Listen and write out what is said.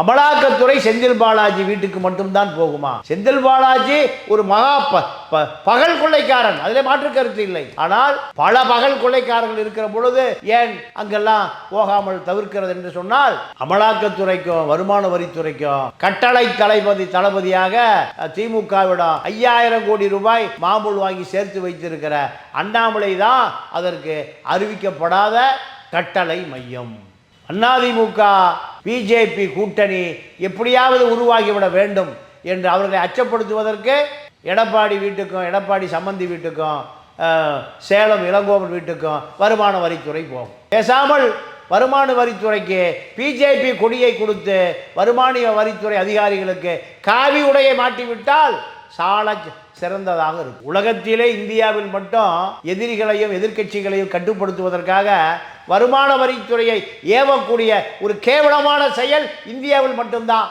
அமலாக்கத்துறை செந்தில் பாலாஜி வீட்டுக்கு மட்டும்தான் போகுமா? செந்தில் பாலாஜி ஒரு மகா ப- ப- பகல் கொள்ளைக்காரன். அதிலே மாற்று கருத்து இல்லை. ஆனால் பல பகல் கொள்ளைக்காரர்கள் இருக்கிற பொழுது ஏன் அங்கெல்லாம் போகாமல் தவிர்க்கிறது என்று சொன்னால் அமலாக்கத்துறைக்கும் வருமான வரித்துறைக்கும் கட்டளை தளபதி தளபதியாக திமுகவிடம் ஐயாயிரம் கோடி ரூபாய் மாமூல் வாங்கி சேர்த்து வைத்திருக்கிற அண்ணாமலை தான் அதற்கு அறிவிக்கப்படாத கட்டளை மையம். அதிமுக பிஜேபி கூட்டணி எப்படியாவது உருவாகிவிட வேண்டும் என்று அவர்களை அச்சப்படுத்துவதற்கு எடப்பாடி வீட்டுக்கும் எடப்பாடி சம்பந்தி வீட்டுக்கும் சேலம் இளங்கோவன் வீட்டுக்கும் வருமான வரித்துறை போகும். பேசாமல் வருமான வரித்துறைக்கு பிஜேபி கொடியை கொடுத்து வருமான வரித்துறை அதிகாரிகளுக்கு காவி உடையை மாட்டிவிட்டால் சால சிறந்ததாக இருக்கும் உலகத்திலே இந்தியாவில் மட்டும் எதிரிகளையும் எதிர்க்கட்சிகளையும் கட்டுப்படுத்துவதற்காக வருமான வரித்துறையை ஏவக்கூடிய ஒரு கேவலமான செயல் இந்தியாவில் மட்டும்தான்.